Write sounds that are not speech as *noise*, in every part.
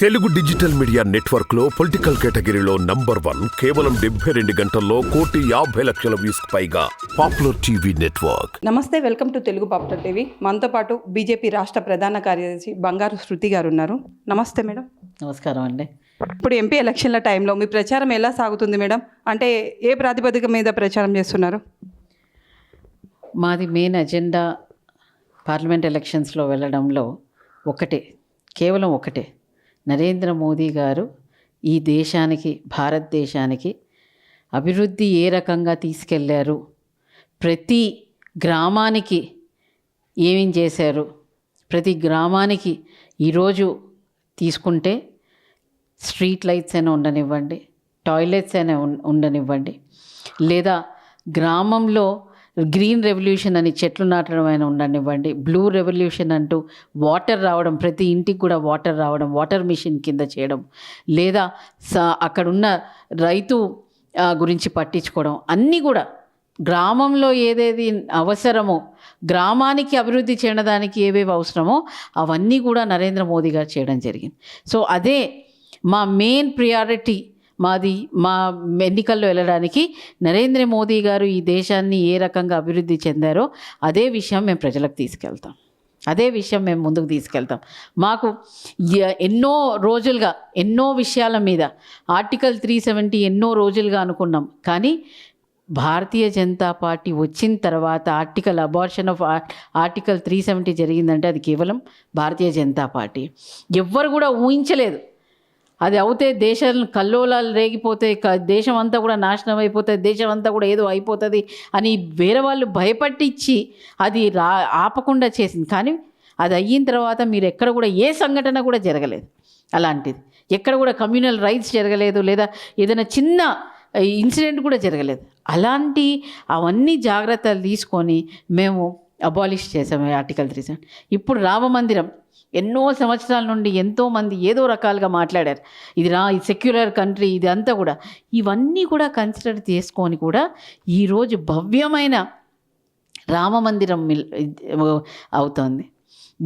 Telugu digital media నెట్వర్క్లో political కేటగిరీలో number one కేవలం డెబ్బై రెండు గంటల్లో కోటి యాభై లక్షల వ్యూస్ పైగా పాపులర్ టీవీ నెట్వర్క్. నమస్తే welcome to Telugu popular TV. మనతో పాటు బీజేపీ రాష్ట్ర ప్రధాన కార్యదర్శి బంగారు శృతి గారు ఉన్నారు. నమస్తే మేడం. నమస్కారం అండి. ఇప్పుడు ఎంపీ ఎలక్షన్ల టైంలో మీ ప్రచారం ఎలా సాగుతుంది మేడం? అంటే ఏ ప్రాతిపదిక మీద ప్రచారం చేస్తున్నారు? మాది మెయిన్ అజెండా పార్లమెంట్ ఎలక్షన్స్లో వెళ్ళడంలో ఒకటే కేవలం ఒకటే. నరేంద్ర మోదీ గారు ఈ దేశానికి భారతదేశానికి అభివృద్ధి ఏ రకంగా తీసుకెళ్ళారు? ప్రతి గ్రామానికి ఏమేం చేశారు? ప్రతి గ్రామానికి ఈరోజు తీసుకుంటే స్ట్రీట్ లైట్స్ అయినా ఉండనివ్వండి టాయిలెట్స్ అయినా ఉండనివ్వండి. లేదా గ్రామంలో గ్రీన్ రెవల్యూషన్ అని చెట్లు నాటడం అయినా ఉండనివ్వండి. బ్లూ రెవల్యూషన్ అంటూ వాటర్ రావడం ప్రతి ఇంటికి కూడా వాటర్ రావడం వాటర్ మిషన్ కింద చేయడం లేదా స అక్కడున్న రైతు గురించి పట్టించుకోవడం అన్నీ కూడా గ్రామంలో ఏదేది అవసరమో గ్రామానికి అభివృద్ధి చేయడానికి ఏవేవి అవసరమో అవన్నీ కూడా నరేంద్ర మోదీ గారు చేయడం జరిగింది. సో అదే మా మెయిన్ ప్రియారిటీ మాది మా ఎన్నికల్లో వెళ్ళడానికి నరేంద్ర మోదీ గారు ఈ దేశాన్ని ఏ రకంగా అభివృద్ధి చెందారో అదే విషయం మేము ప్రజలకు తీసుకెళ్తాం. అదే విషయం మేము ముందుకు తీసుకెళ్తాం. మాకు ఎన్నో రోజులుగా ఎన్నో విషయాల మీద ఆర్టికల్ త్రీ సెవెంటీ ఎన్నో రోజులుగా అనుకున్నాం. కానీ భారతీయ జనతా పార్టీ వచ్చిన తర్వాత article abortion of article three seventy జరిగిందంటే అది కేవలం భారతీయ జనతా పార్టీ. ఎవ్వరు కూడా ఊహించలేదు. అది అవుతే దేశం కల్లోలాలు రేగిపోతే క- దేశం అంతా కూడా నాశనం అయిపోతుంది దేశం అంతా కూడా ఏదో అయిపోతుంది అని వేరే వాళ్ళు భయపట్టించి అది రా ఆపకుండా చేసింది. కానీ అది అయిన తర్వాత మీరు ఎక్కడ కూడా ఏ సంఘటన కూడా జరగలేదు అలాంటిది. ఎక్కడ కూడా కమ్యూనల్ రైట్స్ జరగలేదు లేదా ఏదైనా చిన్న ఇన్సిడెంట్ కూడా జరగలేదు. అలాంటి అవన్నీ జాగ్రత్తలు తీసుకొని మేము అబాలిష్ చేసాము ఆర్టికల్ త్రీ ఇప్పుడు రామ మందిరం ఎన్నో సంవత్సరాల నుండి ఎంతోమంది ఏదో రకాలుగా మాట్లాడారు. ఇది రా ఇది సెక్యులర్ కంట్రీ ఇది అంతా కూడా. ఇవన్నీ కూడా కన్సిడర్ చేసుకొని కూడా ఈరోజు భవ్యమైన రామ మందిరం మిల్- అవుతోంది.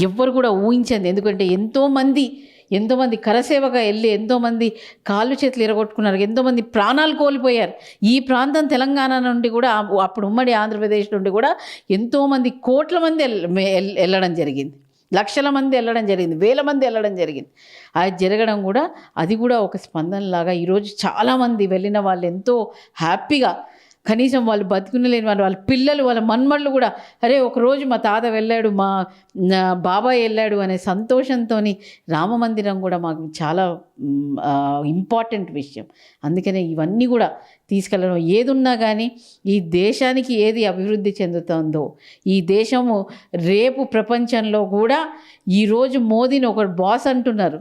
ఎవ్వరు కూడా ఊహించండి. ఎందుకంటే ఎంతోమంది ఎంతోమంది కరసేవగా వెళ్ళి ఎంతోమంది కాళ్ళు చేతులు ఎరగొట్టుకున్నారు ఎంతోమంది ప్రాణాలు కోల్పోయారు. ఈ ప్రాంతం తెలంగాణ నుండి కూడా అప్పుడు ఉమ్మడి ఆంధ్రప్రదేశ్ నుండి కూడా ఎంతోమంది కోట్ల మంది వెళ్ళడం జరిగింది. లక్షల మంది వెళ్ళడం జరిగింది వేల మంది వెళ్ళడం జరిగింది. అది జరగడం కూడా అది కూడా ఒక స్పందనలాగా ఈరోజు చాలామంది వెళ్ళిన వాళ్ళు ఎంతో హ్యాపీగా కనీసం వాళ్ళు బతుకుని లేని వాళ్ళు వాళ్ళ పిల్లలు వాళ్ళ మన్మళ్ళు కూడా అరే ఒకరోజు మా తాత వెళ్ళాడు మా బాబాయ్ వెళ్ళాడు అనే సంతోషంతో రామ మందిరం కూడా మాకు చాలా ఇంపార్టెంట్ విషయం. అందుకనే ఇవన్నీ కూడా తీసుకెళ్ళడం. ఏదున్నా కానీ ఈ దేశానికి ఏది అభివృద్ధి చెందుతుందో ఈ దేశము రేపు ప్రపంచంలో కూడా ఈరోజు మోదీని ఒకరు బాస్ అంటున్నారు.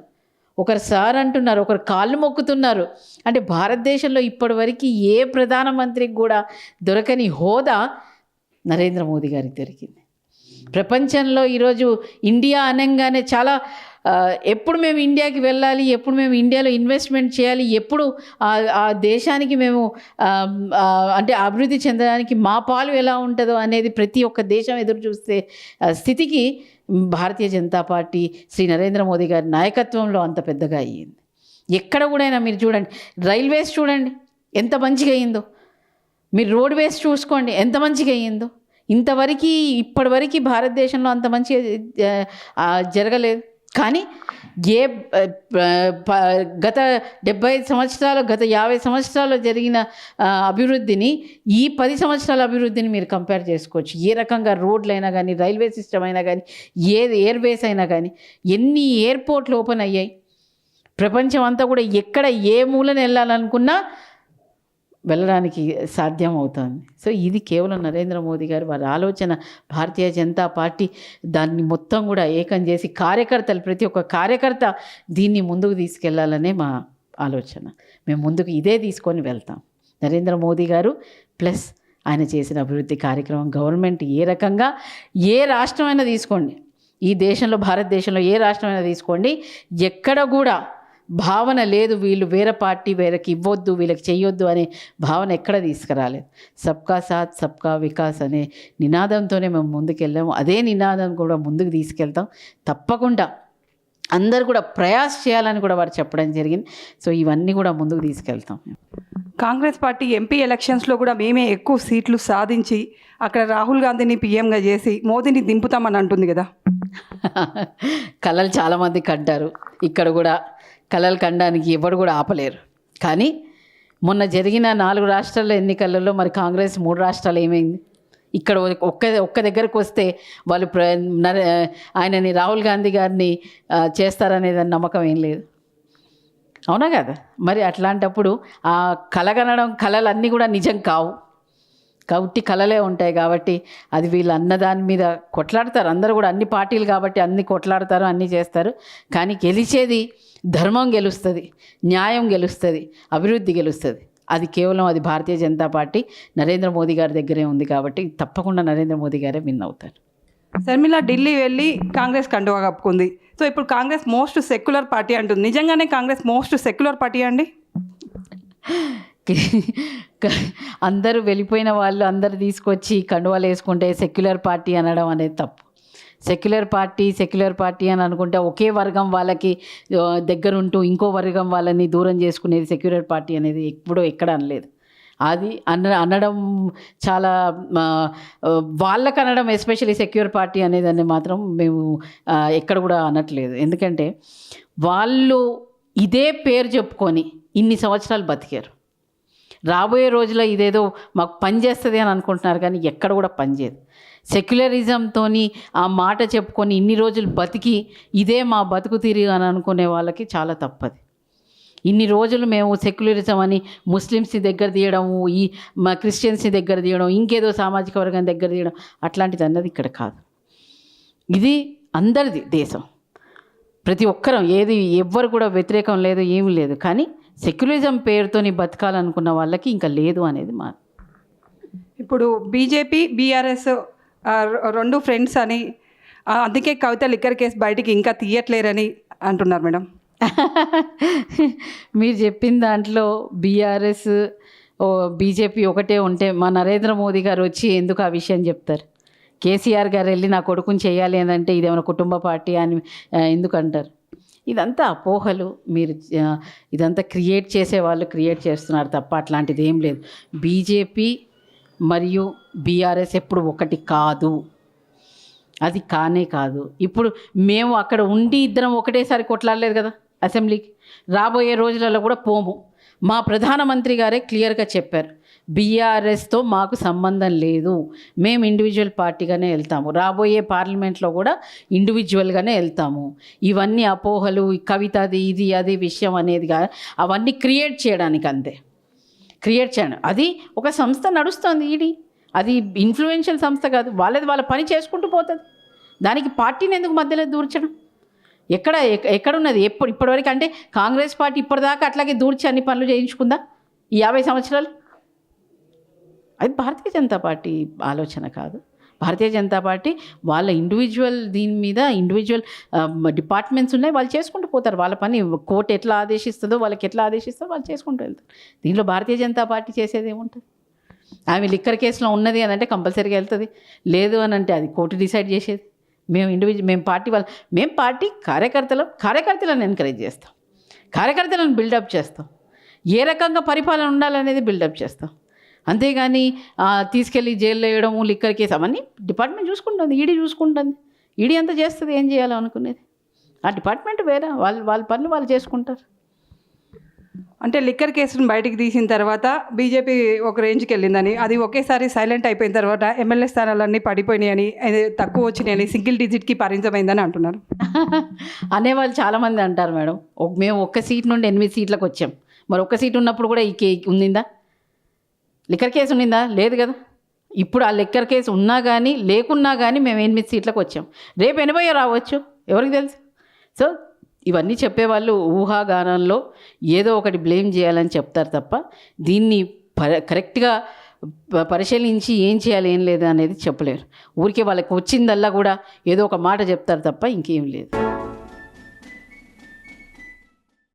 ఒకరు సార్ అంటున్నారు ఒకరు కాళ్ళు మొక్కుతున్నారు. అంటే భారతదేశంలో ఇప్పటివరకు ఏ ప్రధానమంత్రికి కూడా దొరకని హోదా నరేంద్ర మోదీ గారికి దొరికింది. ప్రపంచంలో ఈరోజు ఇండియా అనగానే చాలా ఎప్పుడు మేము ఇండియాకి వెళ్ళాలి ఎప్పుడు మేము ఇండియాలో ఇన్వెస్ట్మెంట్ చేయాలి ఎప్పుడు ఆ దేశానికి మేము అంటే అభివృద్ధి చెందడానికి మా పాలు ఎలా ఉంటుందో అనేది ప్రతి ఒక్క దేశం ఎదురు చూస్తే స్థితికి భారతీయ జనతా పార్టీ శ్రీ నరేంద్ర మోదీ గారి నాయకత్వంలో అంత పెద్దగా అయ్యింది. ఎక్కడ కూడా మీరు చూడండి రైల్వేస్ చూడండి ఎంత మంచిగా అయ్యిందో. మీరు రోడ్ వేస్ చూసుకోండి ఎంత మంచిగా అయ్యిందో. ఇంతవరకు ఇప్పటివరకు భారతదేశంలో అంత మంచిగా జరగలేదు. కానీ ఏ ప- గత డెబ్బై ఐదు సంవత్సరాలు గత యాభై సంవత్సరాలు జరిగిన అభివృద్ధిని ఈ పది సంవత్సరాల అభివృద్ధిని మీరు కంపేర్ చేసుకోవచ్చు. ఏ రకంగా రోడ్లు అయినా కానీ రైల్వే సిస్టమ్ అయినా కానీ ఏది ఎయిర్వేస్ అయినా కానీ ఎన్ని ఎయిర్పోర్ట్లు ఓపెన్ అయ్యాయి? ప్రపంచం అంతా కూడా ఎక్కడ ఏ మూలన వెళ్ళాలనుకున్నా వెళ్ళడానికి సాధ్యం అవుతుంది. సో ఇది కేవలం నరేంద్ర మోదీ గారు వారి ఆలోచన. భారతీయ జనతా పార్టీ దాన్ని మొత్తం కూడా ఏకం చేసి కార్యకర్తలు ప్రతి ఒక్క కార్యకర్త దీన్ని ముందుకు తీసుకెళ్ళాలనే మా ఆలోచన. మేము ముందుకు ఇదే తీసుకొని వెళ్తాం. నరేంద్ర మోదీ గారు ప్లస్ ఆయన చేసిన అభివృద్ధి కార్యక్రమం గవర్నమెంట్ ఏ రకంగా ఏ రాష్ట్రమైనా తీసుకోండి. ఈ దేశంలో భారతదేశంలో ఏ రాష్ట్రమైనా తీసుకోండి. ఎక్కడ కూడా భావన లేదు వీళ్ళు వేరే పార్టీ వేరేకి ఇవ్వొద్దు వీళ్ళకి చెయ్యొద్దు అనే భావన ఎక్కడ తీసుకురాలేదు. సబ్కా సాత్ సబ్కా వికాస్ అనే నినాదంతోనే మేము ముందుకెళ్ళాము. అదే నినాదం కూడా ముందుకు తీసుకెళ్తాం. తప్పకుండా అందరు కూడా ప్రయాస చేయాలని కూడా వారు చెప్పడం జరిగింది. సో ఇవన్నీ కూడా ముందుకు తీసుకెళ్తాం కాంగ్రెస్ పార్టీ ఎంపీ ఎలక్షన్స్లో కూడా మేమే ఎక్కువ సీట్లు సాధించి అక్కడ రాహుల్ గాంధీని పీఎంగా చేసి మోదీని దింపుతామని అంటుంది కదా. *laughs* కళలు చాలామంది కంటారు ఇక్కడ కూడా కళలు కండానికి ఎవరు కూడా ఆపలేరు. కానీ మొన్న జరిగిన నాలుగు రాష్ట్రాల ఎన్నికలలో మరి కాంగ్రెస్ మూడు రాష్ట్రాలు ఏమైంది? ఇక్కడ ఒక్క ఒక్క దగ్గరకు వస్తే వాళ్ళు ఆయనని రాహుల్ గాంధీ గారిని చేస్తారనేది నమ్మకం ఏం లేదు. అవునా కదా? మరి అట్లాంటప్పుడు ఆ కలగనడం కళలన్నీ కూడా నిజం కావు. కాబట్టి కళలే ఉంటాయి కాబట్టి అది వీళ్ళు అన్నదాని మీద కొట్లాడతారు. అందరూ కూడా అన్ని పార్టీలు కాబట్టి అన్ని కొట్లాడతారు అన్నీ చేస్తారు. కానీ గెలిచేది ధర్మం గెలుస్తుంది న్యాయం గెలుస్తుంది అభివృద్ధి గెలుస్తుంది. అది కేవలం అది భారతీయ జనతా పార్టీ నరేంద్ర మోదీ గారి దగ్గరే ఉంది కాబట్టి తప్పకుండా నరేంద్ర మోదీ గారే విన్ అవుతారు. శర్మిల ఢిల్లీ వెళ్ళి కాంగ్రెస్ కండువా కప్పుకుంది. సో ఇప్పుడు కాంగ్రెస్ మోస్ట్ సెక్యులర్ పార్టీ అంటుంది. నిజంగానే కాంగ్రెస్ మోస్ట్ సెక్యులర్ పార్టీ అండి? అందరూ వెళ్ళిపోయిన వాళ్ళు అందరు తీసుకొచ్చి కండువాలు వేసుకుంటే సెక్యులర్ పార్టీ అనడం అనేది తప్పు. సెక్యులర్ పార్టీ సెక్యులర్ పార్టీ అని అనుకుంటే ఒకే వర్గం వాళ్ళకి దగ్గరుంటూ ఇంకో వర్గం వాళ్ళని దూరం చేసుకునేది సెక్యులర్ పార్టీ అనేది ఎప్పుడూ ఎక్కడ అనలేదు. అది అన్న అనడం చాలా వాళ్ళకు అనడం ఎస్పెషల్లీ సెక్యూర్ పార్టీ అనేదాన్ని మాత్రం మేము ఎక్కడ కూడా అనట్లేదు. ఎందుకంటే వాళ్ళు ఇదే పేరు చెప్పుకొని ఇన్ని సంవత్సరాలు బతికారు. రాబోయే రోజుల్లో ఇదేదో మాకు పని చేస్తుంది అని అనుకుంటున్నారు కానీ ఎక్కడ కూడా పనిచేయదు సెక్యులరిజంతో ఆ మాట చెప్పుకొని ఇన్ని రోజులు బతికి ఇదే మా బతుకు తీరు అని అనుకునే వాళ్ళకి చాలా తప్పది. ఇన్ని రోజులు మేము సెక్యులరిజం అని ముస్లిమ్స్ని దగ్గర తీయడము ఈ మా క్రిస్టియన్స్ని దగ్గర తీయడం ఇంకేదో సామాజిక వర్గం దగ్గర తీయడం అట్లాంటిది అన్నది ఇక్కడ కాదు. ఇది అందరిది దేశం. ప్రతి ఒక్కరం ఏది ఎవ్వరు కూడా వ్యతిరేకం లేదు ఏమీ లేదు. కానీ సెక్యులరిజం పేరుతోని బతకాలనుకున్న వాళ్ళకి ఇంకా లేదు అనేది మా ఇప్పుడు బీజేపీ బీఆర్ఎస్ రెండు ఫ్రెండ్స్ అని అందుకే కవిత లిక్కర్ కేసు బయటికి ఇంకా తీయట్లేరని అంటున్నారు మేడం. *laughs* మీరు చెప్పిన దాంట్లో బీఆర్ఎస్ ఓ బీజేపీ ఒకటే ఉంటే మా నరేంద్ర మోదీ గారు వచ్చి ఎందుకు ఆ విషయం చెప్తారు? కేసీఆర్ గారు వెళ్ళి నా కొడుకుని చేయాలి అని అంటే ఇదేమైనా కుటుంబ పార్టీ అని ఆ, ఎందుకు అంటారు? ఇదంతా అపోహలు. మీరు ఇదంతా క్రియేట్ చేసే వాళ్ళు క్రియేట్ చేస్తున్నారు తప్ప అట్లాంటిది ఏం లేదు. బీజేపీ మరియు బీఆర్ఎస్ ఎప్పుడు ఒకటి కాదు. అది కానే కాదు. ఇప్పుడు మేము అక్కడ ఉండి ఇద్దరం ఒకటేసారి కొట్లాడలేదు కదా అసెంబ్లీకి. రాబోయే రోజులలో కూడా పోము. మా ప్రధానమంత్రి గారే క్లియర్గా చెప్పారు. బీఆర్ఎస్తో మాకు సంబంధం లేదు. మేము ఇండివిజువల్ పార్టీగానే వెళ్తాము. రాబోయే పార్లమెంట్లో కూడా ఇండివిజువల్గానే వెళ్తాము. ఇవన్నీ అపోహలు ఈ కవితది ఇది అది విషయం అనేది కా అవన్నీ క్రియేట్ చేయడానికి అంతే. క్రియేట్ చేయడం. అది ఒక సంస్థ నడుస్తుంది ఈడి. అది ఇన్ఫ్లుయెన్షియల్ సంస్థ కాదు. వాళ్ళది వాళ్ళ పని చేసుకుంటూ పోతుంది. దానికి పార్టీని ఎందుకు మధ్యలో దూర్చడం? ఎక్కడ ఎక్కడున్నది? ఎప్పుడు ఇప్పటివరకు అంటే కాంగ్రెస్ పార్టీ ఇప్పటిదాకా అట్లాగే దూర్చి అన్ని పనులు చేయించుకుందా? ఈ యాభై సంవత్సరాలు? అది భారతీయ జనతా పార్టీ ఆలోచన కాదు. భారతీయ జనతా పార్టీ వాళ్ళ ఇండివిజువల్ దీని మీద ఇండివిజువల్ డిపార్ట్మెంట్స్ ఉన్నాయి. వాళ్ళు చేసుకుంటూ పోతారు. వాళ్ళ పని కోర్టు ఎట్లా ఆదేశిస్తుందో వాళ్ళకి ఎట్లా ఆదేశిస్తుందో వాళ్ళు చేసుకుంటూ వెళ్తారు. దీనిలో భారతీయ జనతా పార్టీ చేసేది ఏముంటుంది? ఆమె లిక్కర్ కేసులో ఉన్నది అని అంటే కంపల్సరీగా వెళ్తుంది. లేదు అని అంటే అది కోర్టు డిసైడ్ చేసేది. మేము ఇండివిజువల్ మేము పార్టీ వాళ్ళు మేము పార్టీ కార్యకర్తలు కార్యకర్తలను ఎంకరేజ్ చేస్తాం. కార్యకర్తలను బిల్డప్ చేస్తాం. ఏ రకంగా పరిపాలన ఉండాలనేది బిల్డప్ చేస్తాం. అంతేగాని తీసుకెళ్ళి జైల్లో వేయడము లిక్కర్ కేసు అవన్నీ డిపార్ట్మెంట్ చూసుకుంటుంది ఈడీ చూసుకుంటుంది. ఈడీ అంతా చేస్తుంది ఏం చేయాలో అనుకునేది. ఆ డిపార్ట్మెంట్ వేరే వాళ్ళు వాళ్ళ పనులు వాళ్ళు చేసుకుంటారు. అంటే లిక్కర్ కేసును బయటికి తీసిన తర్వాత బీజేపీ ఒక రేంజ్కి వెళ్ళిందని అది ఒకేసారి సైలెంట్ అయిపోయిన తర్వాత ఎమ్మెల్యే స్థానాలన్నీ పడిపోయినాయని అది తక్కువ వచ్చినాయని సింగిల్ డిజిట్కి పరిమితమైందని అంటున్నారు. *laughs* అనేవాళ్ళు చాలామంది అంటారు మేడం మేము ఒక్క సీట్ నుండి ఎనిమిది సీట్లకు వచ్చాం. మరి ఒక్క సీట్ ఉన్నప్పుడు కూడా ఈ కే ఉండిందా? Liquor case ఉండిందా? లేదు కదా. ఇప్పుడు ఆ లిక్కర్ కేసు ఉన్నా కానీ లేకున్నా కానీ మేము ఎనిమిది సీట్లకు వచ్చాం. రేపు ఎనభై రావచ్చు. ఎవరికి తెలుసు? సో ఇవన్నీ చెప్పేవాళ్ళు ఊహాగానంలో ఏదో ఒకటి బ్లేమ్ చేయాలని చెప్తారు తప్ప దీన్ని ప కరెక్ట్గా పరిశీలించి ఏం చేయాలి ఏం లేదు అనేది చెప్పలేరు. ఊరికే వాళ్ళకి వచ్చిందల్లా కూడా ఏదో ఒక మాట చెప్తారు తప్ప ఇంకేం లేదు.